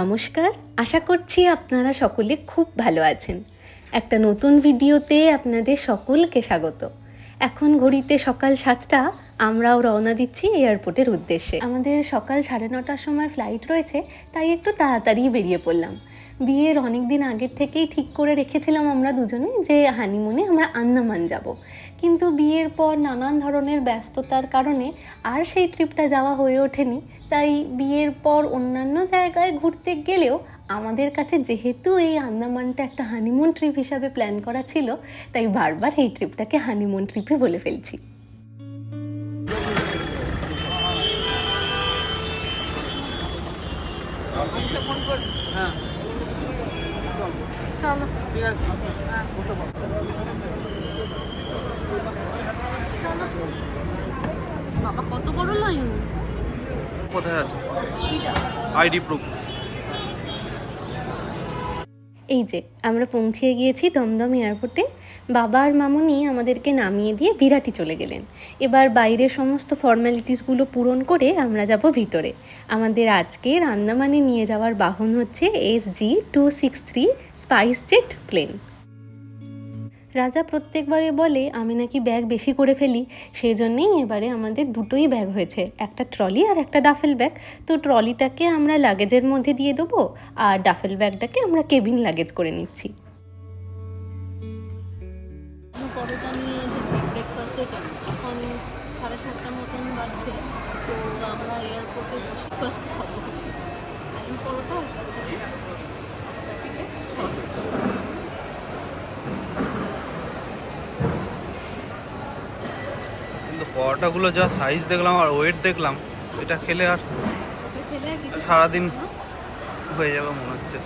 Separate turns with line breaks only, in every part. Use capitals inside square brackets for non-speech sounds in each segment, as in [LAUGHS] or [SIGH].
নমস্কার। আশা করছি আপনারা সকলে খুব ভালো আছেন। একটা নতুন ভিডিওতে আপনাদের সকলকে স্বাগত। এখন ঘড়িতে সকাল সাতটা, আমরাও রওনা দিচ্ছি এয়ারপোর্টের উদ্দেশ্যে। আমাদের সকাল সাড়ে নটার সময় ফ্লাইট রয়েছে, তাই একটু তাড়াতাড়ি বেরিয়ে পড়লাম। বিয়ের অনেক দিন আগের থেকেই ঠিক করে রেখেছিলাম আমরা দুজনে যে হানিমুনে আমরা আন্দামান যাব। কিন্তু বিয়ের পর নানান ধরনের ব্যস্ততার কারণে আর সেই ট্রিপটা যাওয়া হয়ে ওঠেনি। তাই বিয়ের পর অন্যান্য জায়গায় ঘুরতে গেলেও আমাদের কাছে যেহেতু এই আন্দামানটা একটা হানিমুন ট্রিপ হিসাবে প্ল্যান করা ছিল, তাই বারবার এই ট্রিপটাকে হানিমুন ট্রিপে বলে ফেলছি। বাবা কত বড় লাইন
কোথায় আছে? আইডি প্রুফ
এই যে, আমরা পৌঁছিয়ে গিয়েছি দমদম এয়ারপোর্টে। বাবা আর মামুনি আমাদেরকে নামিয়ে দিয়ে বিরাটি চলে গেলেন। এবার বাইরের সমস্ত ফর্ম্যালিটিসগুলো পূরণ করে আমরা যাব ভিতরে। আমাদের আজকের আন্দামানে নিয়ে যাওয়ার বাহন হচ্ছে S G two six three SpiceJet plane Raja প্রত্যেকবারে বলে, আমি নাকি ব্যাগ বেশি করে ফেলি সেই জন্যেই এবারে আমাদের দুটোই ব্যাগ হয়েছে, একটা ট্রলি আর একটা ডাফেল ব্যাগ। তো ট্রলিটাকে আমরা লাগেজের মধ্যে দিয়ে দেবো, আর ডাফেল ব্যাগটাকে আমরা কেবিন লাগেজ করে নিচ্ছি।
এসেছি সাড়ে সাতটা মতন বাজছে এয়ারপোর্টে বসে ফার্স্ট খাব। পরোটা সস
কিন্তু পরোটাগুলো যা সাইজ দেখলাম আর ওয়েট দেখলাম এটা খেলে আর সারাদিন হয়ে যাবে মনে হচ্ছে।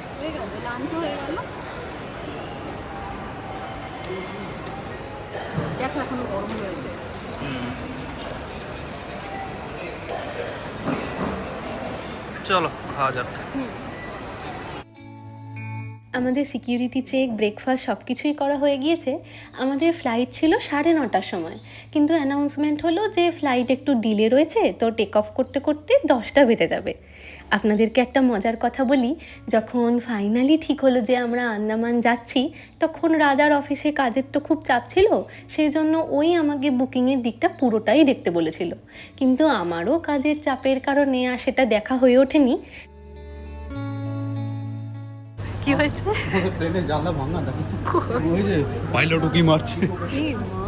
চলো খাওয়া যাক।
আমাদের সিকিউরিটি চেক ব্রেকফাস্ট সব কিছুই করা হয়ে গিয়েছে। আমাদের ফ্লাইট ছিল সাড়ে নটার সময়। কিন্তু অ্যানাউন্সমেন্ট হলো যে ফ্লাইট একটু ডিলে রয়েছে, তো টেক অফ করতে করতে দশটা বেজে যাবে। আপনাদেরকে একটা মজার কথা বলি, যখন ফাইনালি ঠিক হলো যে আমরা আন্দামান যাচ্ছি, তখন রাজার অফিসে কাজের তো খুব চাপ ছিল সেই জন্য ওই আমাকে বুকিংয়ের দিকটা পুরোটাই দেখতে বলেছিল। কিন্তু আমারও কাজের চাপের কারণে আর সেটা দেখা হয়ে ওঠেনি কি হয়েছে?
ট্রেনের জানলা ভাঙা ওই যে পাইলট উকি মারছে।
মা।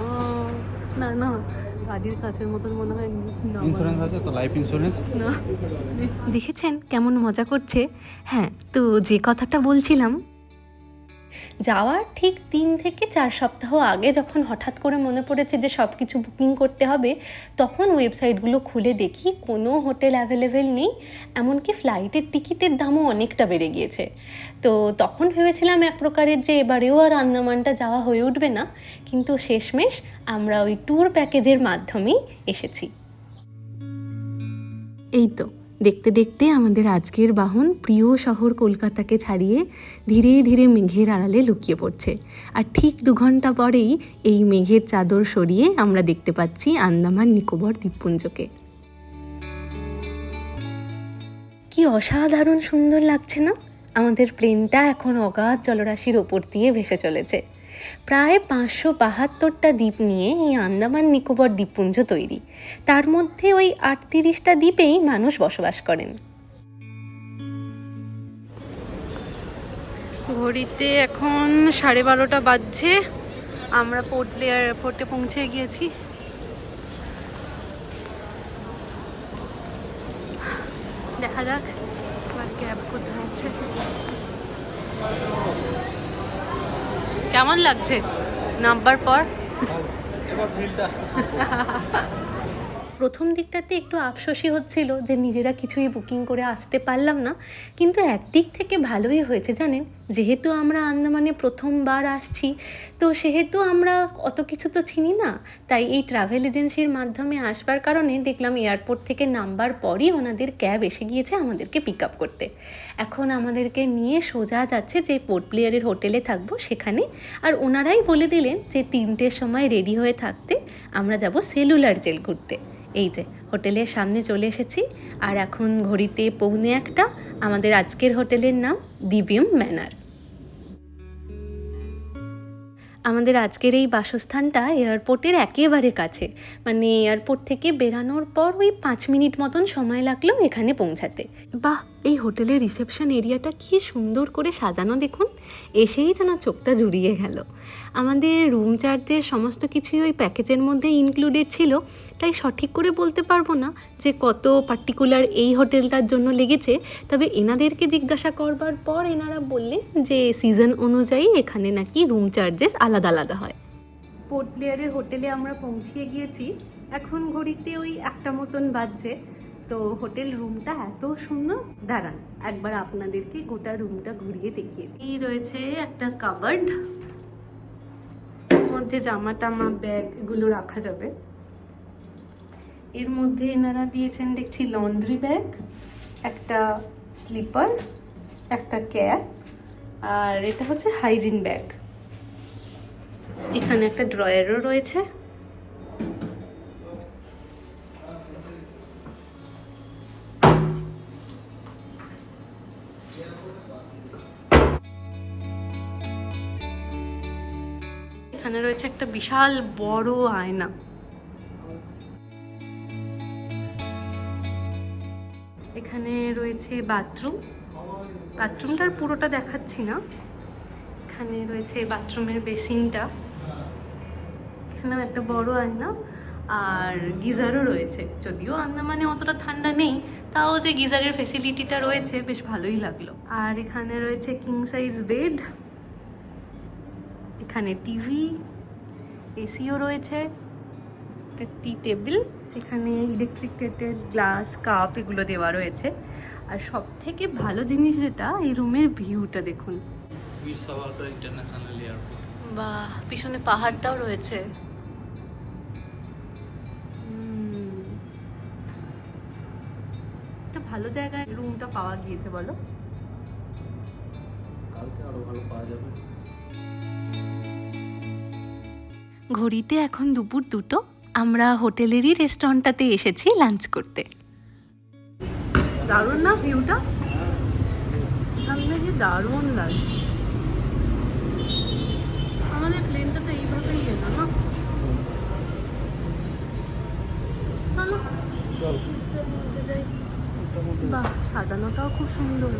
না না বাড়ির কাছের মতন মনে হয় না।
ইন্স্যুরেন্স আছে তো লাইফ ইন্স্যুরেন্স
না।
দেখেছেন কেমন মজা করছে? হ্যাঁ তো যে কথাটা বলছিলাম যাওয়ার ঠিক তিন থেকে চার সপ্তাহ আগে যখন হঠাৎ করে মনে পড়েছে যে সব কিছু বুকিং করতে হবে, তখন ওয়েবসাইটগুলো খুলে দেখি কোনো হোটেল অ্যাভেলেবেল নেই, এমনকি ফ্লাইটের টিকিটের দামও অনেকটা বেড়ে গিয়েছে। তো তখন ভেবেছিলাম এক প্রকারের যে এবারেও আর আন্দামানটা যাওয়া হয়ে উঠবে না, কিন্তু শেষমেশ আমরা ওই ট্যুর প্যাকেজের মাধ্যমেই এসেছি। এই তো। দেখতে দেখতে আমাদের আজকের বাহন প্রিয় শহর কলকাতাকে ছাড়িয়ে ধীরে ধীরে মেঘের আড়ালে লুকিয়ে পড়ছে। আর ঠিক দু ঘণ্টা পরেই এই মেঘের চাদর সরিয়ে আমরা দেখতে পাচ্ছি আন্দামান নিকোবর দ্বীপপুঞ্জকে। কি অসাধারণ সুন্দর লাগছে না? আমাদের প্লেনটা এখন অগাধ জলরাশির ওপর দিয়ে ভেসে চলেছে। প্রায় পাঁচশো বাহাত্তরটা দ্বীপ নিয়ে এই আন্দামান নিকোবর দ্বীপপুঞ্জ তৈরি। তার মধ্যে ওই আটত্রিশটা দ্বীপেই মানুষ বসবাস করেন। ঘড়িতে এখন সাড়ে বারোটা বাজছে। আমরা পোর্ট প্লেয়ার এয়ারপোর্টে পৌঁছে গিয়েছি। দেখা যাক আমার ক্যাব কোথায় আছে। কেমন লাগছে? নাম্বার পর? প্রথম দিকটাতে একটু আফসোসই হচ্ছিল যে নিজেরা কিছুই বুকিং করে আসতে পারলাম না, কিন্তু একদিক থেকে ভালোই হয়েছে জানেন? যেহেতু আমরা আন্দামানে প্রথমবার আসছি, তো সেহেতু আমরা অত কিছু তো চিনি না। তাই এই ট্রাভেল এজেন্সির মাধ্যমে আসবার কারণে দেখলাম এয়ারপোর্ট থেকে নামবার পরই ওনাদের ক্যাব এসে গিয়েছে আমাদেরকে পিক আপ করতে। এখন আমাদেরকে নিয়ে সোজা যাচ্ছে যে পোর্ট প্লেয়ারের হোটেলে থাকব সেখানে। আর ওনারাই বলে দিলেন যে তিনটের সময় রেডি হয়ে থাকতে আমরা যাব সেলুলার জেল ঘুরতে। এই যে হোটেলের সামনে চলে এসেছি। আর এখন ঘড়িতে পৌনে একটা, আমাদের আজকের হোটেলের নাম দিব্যম ম্যানার আমাদের আজকের এই বাসস্থানটা এয়ারপোর্টের একেবারে কাছে। মানে এয়ারপোর্ট থেকে বেরানোর পর ওই পাঁচ মিনিট মতন সময় লাগল এখানে পৌঁছাতে। বাহ! এই হোটেলের রিসেপশন এরিয়াটা কি সুন্দর করে সাজানো দেখুন, এসেই যেন চোখটা জুড়িয়ে গেল। আমাদের রুম চার্জের সমস্ত কিছুই ওই প্যাকেজের মধ্যে ইনক্লুডেড ছিল, তাই সঠিক করে বলতে পারব না যে কত পার্টিকুলার এই হোটেলটার জন্য লেগেছে, তবে এনাদেরকে জিজ্ঞাসা করবার পর এনারা বললেন যে সিজন অনুযায়ী এখানে নাকি রুম চার্জেস আলাদা আলাদা হয়। পোর্ট প্লেয়ারের হোটেলে আমরা পৌঁছিয়ে গিয়েছি, এখন ঘড়িতে ওই একটা মতন বাজছে। তো হোটেল রুমটা এত সুন্দর। দাঁড়ান, একবার আপনাদেরকে গোটা রুমটা ঘুরিয়ে দেখিয়ে এই রয়েছে একটা কাবার্ড। মধ্যে জামা টামা ব্যাগ এগুলো রাখা যাবে। এর মধ্যে এনারা দিয়েছেন, দেখছি লন্ড্রি ব্যাগ, একটা স্লিপার, একটা ক্যাপ, আর এটা হচ্ছে হাইজিন ব্যাগ। এখানে একটা ড্রয়ারও রয়েছে। এখানে রয়েছে একটা বিশাল বড় আয়না। এখানে রয়েছে বাথরুম। বাথরুমটার পুরোটা দেখাচ্ছি না। এখানে রয়েছে বাথরুমের বেসিনটা। এখানেও একটা বড় আয়না। আর গিজারও রয়েছে। যদিও আন্দামানে অতটা ঠান্ডা নেই তাও যে গিজারের ফেসিলিটিটা রয়েছে বেশ ভালোই লাগল। আর এখানে রয়েছে কিং সাইজ বেড এখানে টিভি এসিও রয়েছে একটা টি টেবিল যেখানে ইলেকট্রিক কেটেল গ্লাস কাপ এগুলো দেওয়া রয়েছে। আর সব থেকে ভালো জিনিস যেটা এই রুমের ভিউটা দেখুন।
বীর সাভারকার ইন্টারন্যাশনাল এয়ারপোর্ট
বা পিছনে পাহাড়টাও রয়েছে। ভালো জায়গায় রুমটা পাওয়া গিয়েছে বলো?
কালকে আরও ভালো পাওয়া যাবে।
ঘড়িতে এখন দুপুর দুটো আমরা হোটেলেরই রেস্টুরেন্টটাতে এসেছি লাঞ্চ করতে। দারুণ না ভিউটা এখান থেকে দারুণ লাগছে আমাদের প্লেনটা তো এইভাবেই এলো না? চলো।
চল।
যাই। বাহ, সাজানোটাও খুব সুন্দর।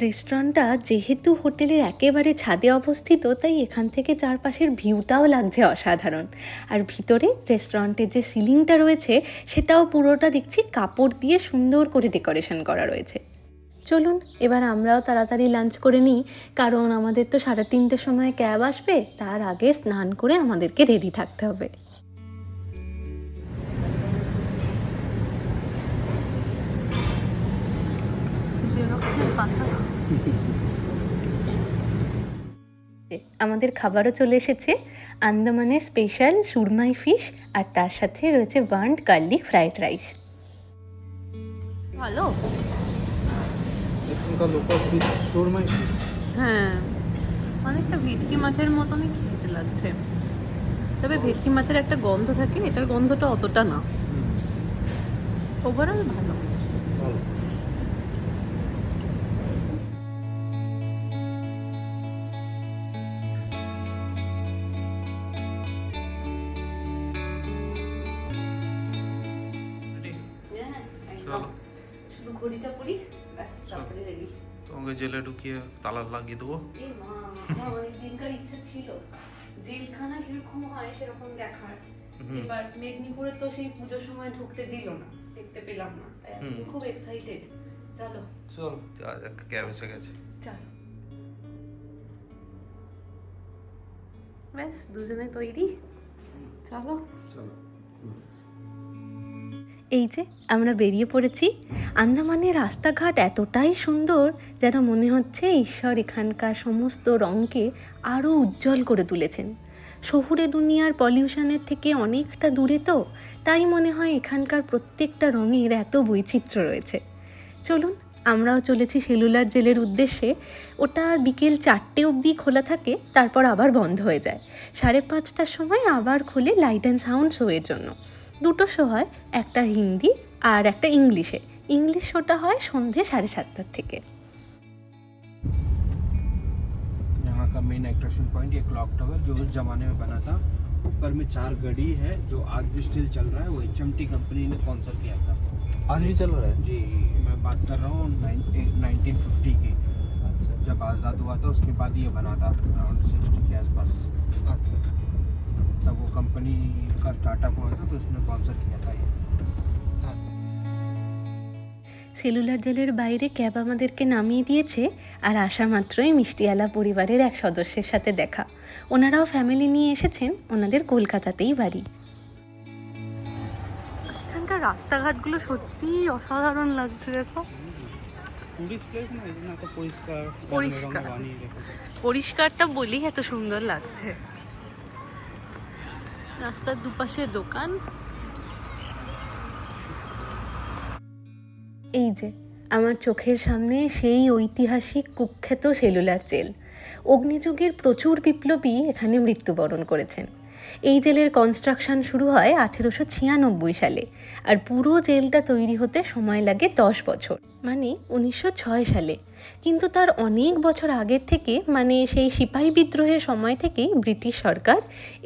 রেস্টুরেন্টটা যেহেতু হোটেলের একেবারে ছাদে অবস্থিত, তাই এখান থেকে চারপাশের ভিউটাও লাগছে অসাধারণ। আর ভিতরে রেস্টুরেন্টের যে সিলিংটা রয়েছে, সেটাও পুরোটা দেখছি কাপড় দিয়ে সুন্দর করে ডেকোরেশন করা রয়েছে। চলুন, এবার আমরাও তাড়াতাড়ি লাঞ্চ করে নিই, কারণ আমাদের তো সাড়ে তিনটের সময় ক্যাব আসবে, তার আগে স্নান করে আমাদেরকে রেডি থাকতে হবে। [LAUGHS] আমাদের খাবারও চলে এসেছে। আন্দামানের স্পেশাল সুরমাই ফিশ আর তার সাথে রয়েছে বার্ন্ড গার্লিক ফ্রাইড রাইস ভালো?
এখানকার লোকাল ফিশ শোরমাই ফিশ
হ্যাঁ। অনেকটা ভেটকি মাছের মতনই খেতে লাগছে। তবে ভেটকি মাছের একটা গন্ধ থাকে এটার গন্ধটা অতটা না। ওভারঅল ভালো।
ভালো।
ঘড়িটা পরি ব্যাস তারপরে রেডি।
তোমাকে জেলে ঢুকিয়ে তালা লাগিয়ে দেবো।
এই মা আমার অনেক দিনকার ইচ্ছা ছিল। জেলখানা কীরকম হয় সেরকম দেখার। এবার মেদিনীপুরে তো সেই পুজোর সময় ঢুকতে দিল না দেখতে পেলাম না। তাই আমি খুব এক্সাইটেড চলো।
চল ক্যাব এসে গেছে।
চলো। ব্যাস দুজনে তৈরি। চলো।
চলো।
এই যে, আমরা বেরিয়ে পড়েছি। আন্দামানের রাস্তাঘাট এতটাই সুন্দর যেন মনে হচ্ছে ঈশ্বর এখানকার সমস্ত রঙকে আরও উজ্জ্বল করে তুলেছেন। শহুরে দুনিয়ার পলিউশনের থেকে অনেকটা দূরে তো, তাই মনে হয় এখানকার প্রত্যেকটা রঙের এত বৈচিত্র্য রয়েছে। চলুন, আমরাও চলেছি সেলুলার জেলের উদ্দেশ্যে। ওটা বিকেল চারটে অবধি খোলা থাকে, তারপর আবার বন্ধ হয়ে যায়। সাড়ে পাঁচটার সময় আবার খোলে লাইট অ্যান্ড সাউন্ড শোয়ের জন্য। দুটো শো হয় একটা হিন্দি আর একটা ইংলিশে ইংলিশ শোটা হয় সন্ধে সাড়ে সাতটার থেকে
यहाँ का मेन अट्रैक्शन पॉइंट ये क्लॉक टावर जो उस जमाने में बना था ऊपर में चार गड़ी है जो आज भी स्टिल चल रहा है वो एच कंपनी ने स्पॉन्सर किया था
आज भी चल रहा है
जी मैं बात कर रहा हूँ नाइनटीन फिफ्टी की
अच्छा
जब आज़ाद हुआ था उसके बाद ये बना था अराउंड सिक्सटी के आसपास
अच्छा
तब वो कंपनी का स्टार्टअप हुआ था तो उसने स्पॉन्सर किया था ये
সেলুলার জেলের বাইরে ক্যাব আমাদেরকে নামিয়ে দিয়েছে আর আসা মাত্রই মিষ্টিয়ালা পরিবারের এক সদস্যের সাথে দেখা ওনারাও ফ্যামিলি নিয়ে এসেছেন ওনাদের কলকাতাতেই বাড়ি এখানকার রাস্তাঘাটগুলো সত্যিই অসাধারণ লাগছে দেখো
টুরিস্ট প্লেস না এই জন্য এত পরিষ্কার
পরিষ্কার।
রঙে বানিয়ে রেখেছে
পরিষ্কারটা বলেই এত সুন্দর লাগছে রাস্তার দুপাশে দোকান। এই যে, আমার চোখের সামনে সেই ঐতিহাসিক কুখ্যাত সেলুলার জেল। অগ্নিযুগের প্রচুর বিপ্লবী এখানে মৃত্যুবরণ করেছেন। এই জেলের কনস্ট্রাকশন শুরু হয় আঠেরোশো ছিয়ানব্বই সালে, আর পুরো জেলটা তৈরি হতে সময় লাগে দশ বছর মানে উনিশশো ছয় সালে। কিন্তু তার অনেক বছর আগের থেকে মানে সেই সিপাহী বিদ্রোহের সময় থেকেই ব্রিটিশ সরকার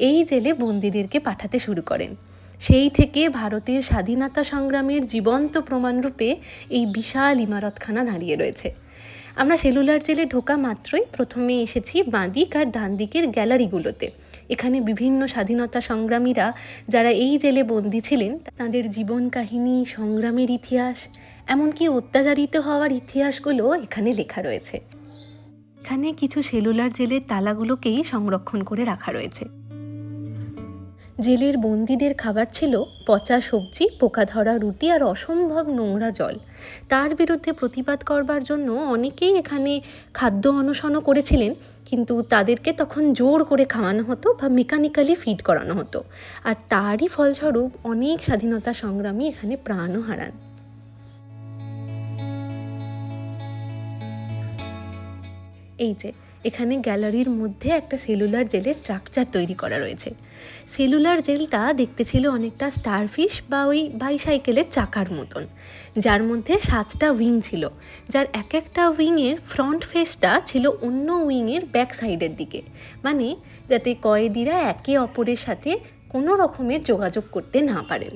এই জেলে বন্দীদেরকে পাঠাতে শুরু করেন। সেই থেকে ভারতের স্বাধীনতা সংগ্রামের জীবন্ত প্রমাণরূপে এই বিশাল ইমারতখানা দাঁড়িয়ে রয়েছে। আমরা সেলুলার জেলে ঢোকা মাত্রই প্রথমে এসেছি বাঁদিক আর ডান দিকের গ্যালারিগুলোতে। এখানে বিভিন্ন স্বাধীনতা সংগ্রামীরা যারা এই জেলে বন্দী ছিলেন, তাদের জীবন কাহিনী, সংগ্রামের ইতিহাস, এমনকি অত্যাচারিত হওয়ার ইতিহাসগুলো এখানে লেখা রয়েছে। এখানে কিছু সেলুলার জেলের তালাগুলোকেই সংরক্ষণ করে রাখা রয়েছে। জেলের বন্দীদের খাবার ছিল পচা সবজি, পোকা ধরা রুটি আর অসম্ভব নোংরা জল। তার বিরুদ্ধে প্রতিবাদ করবার জন্য অনেকেই এখানে খাদ্য অনশনও করেছিলেন, কিন্তু তাদেরকে তখন জোর করে খাওয়ানো হতো বা মেকানিক্যালি ফিড করানো হতো। আর তারই ফলস্বরূপ অনেক স্বাধীনতা সংগ্রামী এখানে প্রাণও হারান। এই যে এখানে গ্যালারির মধ্যে একটা সেলুলার জেলের স্ট্রাকচার তৈরি করা রয়েছে। সেলুলার জেলটা দেখতে ছিল অনেকটা স্টারফিশ বা ওই বাইসাইকেলের চাকার মতন, যার মধ্যে সাতটা উইং ছিল, যার এক একটা উইংয়ের ফ্রন্ট ফেসটা ছিল অন্য উইংয়ের ব্যাক সাইডের দিকে। মানে যাতে কয়েদিরা একে অপরের সাথে কোনো রকমের যোগাযোগ করতে না পারেন।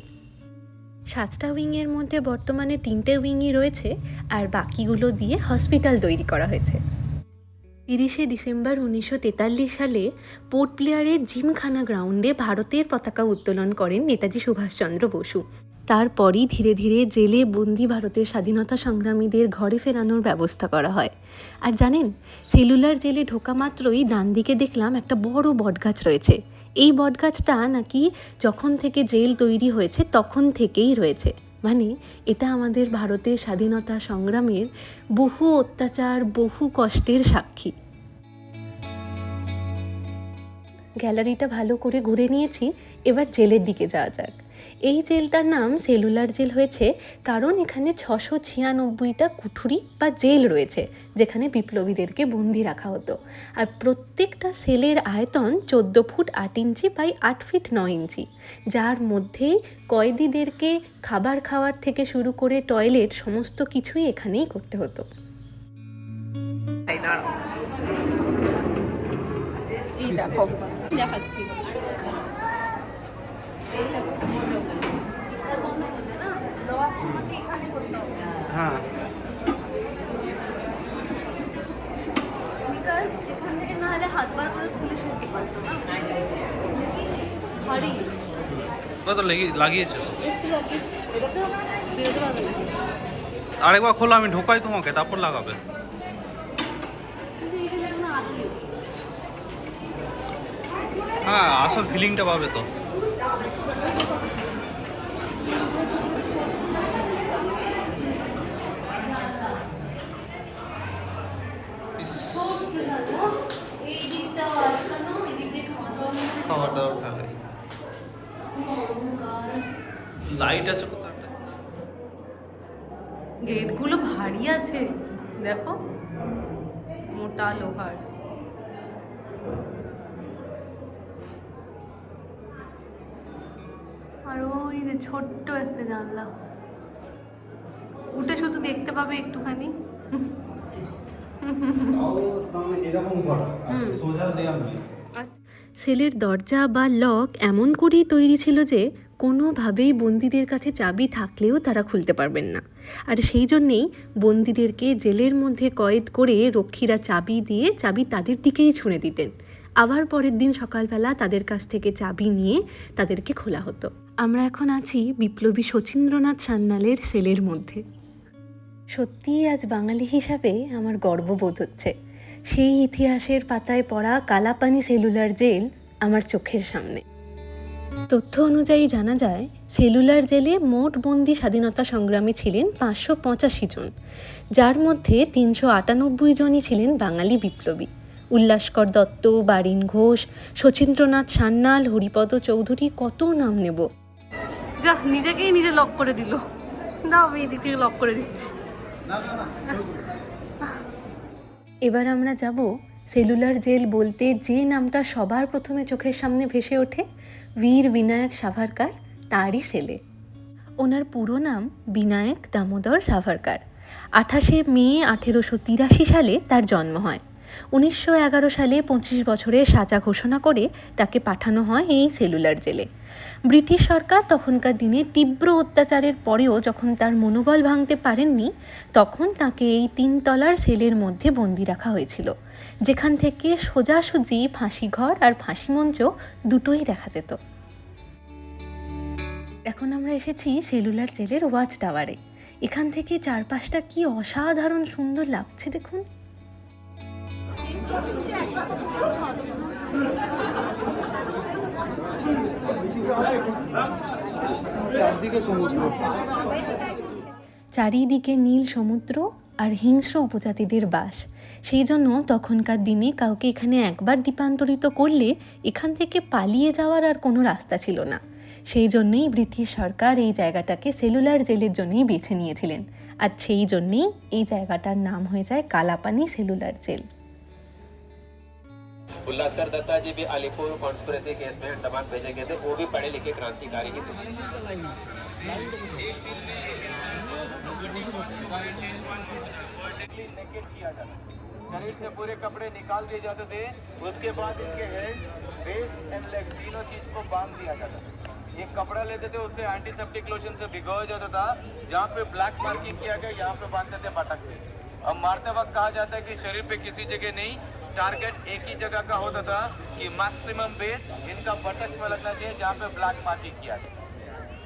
সাতটা উইংয়ের মধ্যে বর্তমানে তিনটে উইংই রয়েছে, আর বাকিগুলো দিয়ে হসপিটাল তৈরি করা হয়েছে। তিরিশে ডিসেম্বর উনিশশো তেতাল্লিশ সালে পোর্ট প্লেয়ারের জিমখানা গ্রাউন্ডে ভারতের পতাকা উত্তোলন করেন নেতাজি সুভাষচন্দ্র বসু। তারপরই ধীরে ধীরে জেলে বন্দি ভারতের স্বাধীনতা সংগ্রামীদের ঘরে ফেরানোর ব্যবস্থা করা হয়। আর জানেন, সেলুলার জেলে ঢোকা মাত্রই ডান দিকে দেখলাম একটা বড় বটগাছ রয়েছে। এই বটগাছটা নাকি যখন থেকে জেল তৈরি হয়েছে তখন থেকেই রয়েছে। মানে এটা আমাদের ভারতের স্বাধীনতা সংগ্রামের বহু অত্যাচার, বহু কষ্টের সাক্ষী। গ্যালারিটা ভালো করে ঘুরে নিয়েছি, এবার জেলের দিকে যাওয়া যাক। এই জেলটার নাম সেলুলার জেল হয়েছে কারণ এখানে ছশো ছিয়ানব্বইটা কুঠুরি বা জেল রয়েছে, যেখানে বিপ্লবীদেরকে বন্দি রাখা হতো। আর প্রত্যেকটা সেলের আয়তন চোদ্দ ফুট আট ইঞ্চি বাই আট ফিট নয় ইঞ্চি, যার মধ্যেই কয়েদিদেরকে খাবার খাওয়ার থেকে শুরু করে টয়লেট সমস্ত কিছুই এখানেই করতে হতো।
এই দেখো দেখাচ্ছি
হ্যাঁ
বিকজ এখান থেকে না হলে হাত বার করে খুলে ফেলতে পারতো না ভারী
ওটা তো লেগে লাগিয়েছে। আরেকবার খোলো আমি ঢোকাই তোমাকে তারপর লাগাবে। হ্যাঁ আসল ফিলিংটা পাবে তো।
খাওয়া দাওয়া নেই।
লাইট আছে কোথাও?
গেটগুলো ভারী আছে দেখো মোটা লোহার। আর ওই যে ছোট্ট একটা জানলা। উঠে শুধু দেখতে পাবে একটুখানি।
এরকম করা সোজা নেই।
সেলের দরজা বা লক এমন করেই তৈরি ছিল যে কোনোভাবেই বন্দীদের কাছে চাবি থাকলেও তারা খুলতে পারবেন না। আর সেই জন্যেই বন্দীদেরকে জেলের মধ্যে কয়েদ করে রক্ষীরা চাবি দিয়ে চাবি তাদের দিকেই ছুঁড়ে দিতেন। আবার পরের দিন সকালবেলা তাদের কাছ থেকে চাবি নিয়ে তাদেরকে খোলা হতো। আমরা এখন আছি বিপ্লবী শচীন্দ্রনাথ সান্যালের সেলের মধ্যে। সত্যিই আজ বাঙালি হিসাবে আমার গর্ববোধ হচ্ছে। সেই ইতিহাসের পাতায় পড়া কালাপানি সেলুলার জেল আমার চোখের সামনে। তথ্য অনুযায়ী জানা যায় সেলুলার জেলে মোট বন্দি স্বাধীনতা সংগ্রামী ছিলেন পাঁচশো পঁচাশি জন যার মধ্যে তিনশো আটানব্বই জনই ছিলেন বাঙালি বিপ্লবী। উল্লাসকর দত্ত বারিন ঘোষ শচীন্দ্রনাথ সান্যাল হরিপদ চৌধুরী কত নাম নেব? যা নিজেকেই নিজে লক করে দিল। দাও আমি এদিক লক করে দিচ্ছি। এবার আমরা যাব সেলুলার জেল বলতে যে নামটা সবার প্রথমে চোখের সামনে ভেসে ওঠে, বীর বিনায়ক সাভারকার, তারই সেলে ওনার পুরো নাম বিনায়ক দামোদর সাভারকার। আঠাশে মে আঠেরোশো তিরাশি সালে তার জন্ম হয়। উনিশশো এগারো সালে পঁচিশ বছরের সাজা ঘোষণা করে তাকে পাঠানো হয় এই সেলুলার জেলে। ব্রিটিশ সরকার তখনকার দিনে তীব্র অত্যাচারের পরেও যখন তার মনোবল ভাঙতে পারেননি, তখন তাকে এই তিনতলার সেলের মধ্যে বন্দি রাখা হয়েছিল, যেখান থেকে সোজাসুজি ফাঁসিঘর আর ফাঁসি মঞ্চ দুটোই দেখা যেত। এখন আমরা এসেছি সেলুলার জেলের ওয়াচ টাওয়ারে। এখান থেকে চারপাশটা কি অসাধারণ সুন্দর লাগছে দেখুন।
চারদিকে
নীল সমুদ্র আর হিংস্র উপজাতিদের বাস। সেই জন্য তখনকার দিনে কাউকে এখানে একবার দ্বীপান্তরিত করলে এখান থেকে পালিয়ে যাওয়ার আর কোনো রাস্তা ছিল না। সেই জন্যেই ব্রিটিশ সরকার এই জায়গাটাকে সেলুলার জেলের জন্যই বেছে নিয়েছিলেন। আর সেই জন্যেই এই জায়গাটার নাম হয়ে যায় কালাপানি সেলুলার জেল।
उल्लासकर दत्ता जी भी अलीपुर कॉन्स्पिरेसी केस में अंडमान भेजे गए थे। वो भी पढ़े लिखे क्रांतिकारी ही थे।
शरीर से पूरे कपड़े निकाल दिए जाते थे। उसके बाद इनके हेड वेस्ट एंड लेग तीनों चीज़ को बाँध दिया जाता था। एक कपड़ा लेते थे उससे एंटीसेप्टिक लोशन से भिगोया जाता था। जहाँ पे ब्लैक मार्किंग किया गया, यहाँ पे बांधते थे बटक पे अब मारते वक्त कहा जाता है कि शरीर पे किसी जगह नहीं टारगेट एक ही जगह का होता था कि मैक्सिमम बेस इनका बटक में लगना चाहिए जहाँ पे ब्लैक मार्किंग किया गया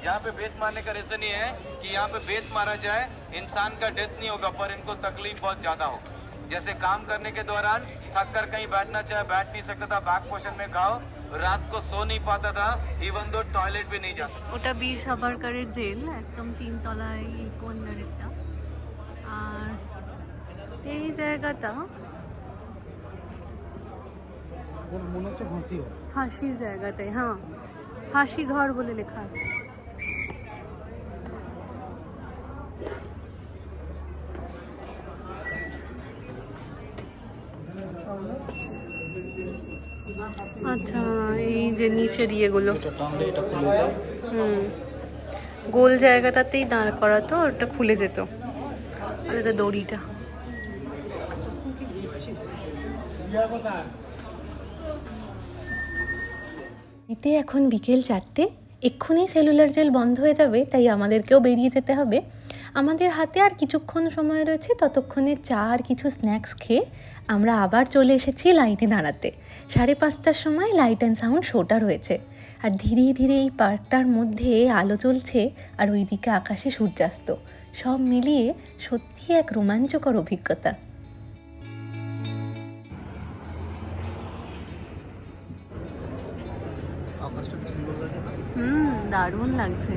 यहाँ पे बेत मारने का रीजन ये है कि यहाँ पे बेत मारा जाए इंसान का डेथ नहीं होगा पर इनको तकलीफ बहुत ज्यादा हो जैसे काम करने के दौरान थक कर कहीं बैठना चाहे बैठ नहीं सकता था बैक पोर्शन में घाव रात को सो नहीं पाता था इवन दो टॉयलेट भी नहीं जा सकता
ওটা বীর সাভারকারের জেল একদম তিনতলায় এই কর্নারেরটা আর এই জায়গাটা
ওর মনে হচ্ছে ফাঁসি হয়।
ফাঁসির জায়গাটায় হ্যাঁ। ফাঁসি ঘর বলে লেখা আছে। আচ্ছা এই যে নিচের ইয়েগুলো।
এটা টানলে এটা খুলে যায়।
হুম। গোল জায়গাটাতেই দাঁড় করা তো ওটা খুলে যেত। আর এটা দড়িটা।
এতে এখন বিকেল চারটে। এক্ষুনি সেলুলার জেল বন্ধ হয়ে যাবে, তাই আমাদেরকেও বেরিয়ে যেতে হবে। আমাদের হাতে আর কিছুক্ষণ সময় রয়েছে, ততক্ষণে চা আর কিছু স্ন্যাক্স খেয়ে আমরা আবার চলে এসেছি লাইনে দাঁড়াতে। সাড়ে পাঁচটার সময় লাইট অ্যান্ড সাউন্ড শোটা রয়েছে। আর ধীরে ধীরে এই পার্কটার মধ্যে আলো চলছে আর ওইদিকে আকাশে সূর্যাস্ত। সব মিলিয়ে সত্যি এক রোমাঞ্চকর অভিজ্ঞতা।
দারুণ লাগছে।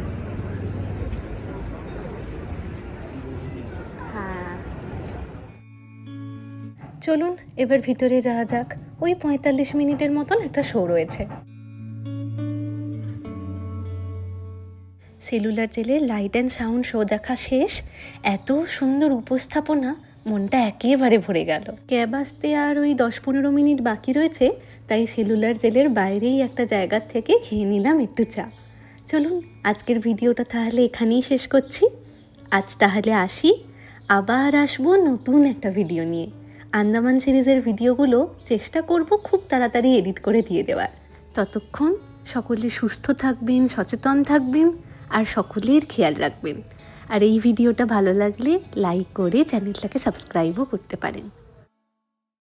হ্যাঁ।
চলুন, এবার ভিতরে যাওয়া যাক। ওই পঁয়তাল্লিশ মিনিটের মতন একটা শো রয়েছে। সেলুলার জেলের লাইট অ্যান্ড সাউন্ড শো দেখা শেষ। এত সুন্দর উপস্থাপনা, মনটা একেবারে ভরে গেল। ক্যাব আসতে আর ওই দশ পনেরো মিনিট বাকি রয়েছে, তাই সেলুলার জেলের বাইরেই একটা জায়গার থেকে খেয়ে নিলাম একটু চা। চলুন আজকের ভিডিওটা তাহলে এখানেই শেষ করছি। আজ তাহলে আসি। আবার আসব নতুন একটা ভিডিও নিয়ে। আন্দামান সিরিজের ভিডিওগুলো চেষ্টা করব খুব তাড়াতাড়ি এডিট করে দিয়ে দেওয়ার। ততক্ষণ সকলে সুস্থ থাকবেন, সচেতন থাকবেন আর সকলের খেয়াল রাখবেন। আর এই ভিডিওটা ভালো লাগলে লাইক করে চ্যানেলটাকে সাবস্ক্রাইবও করতে পারেন।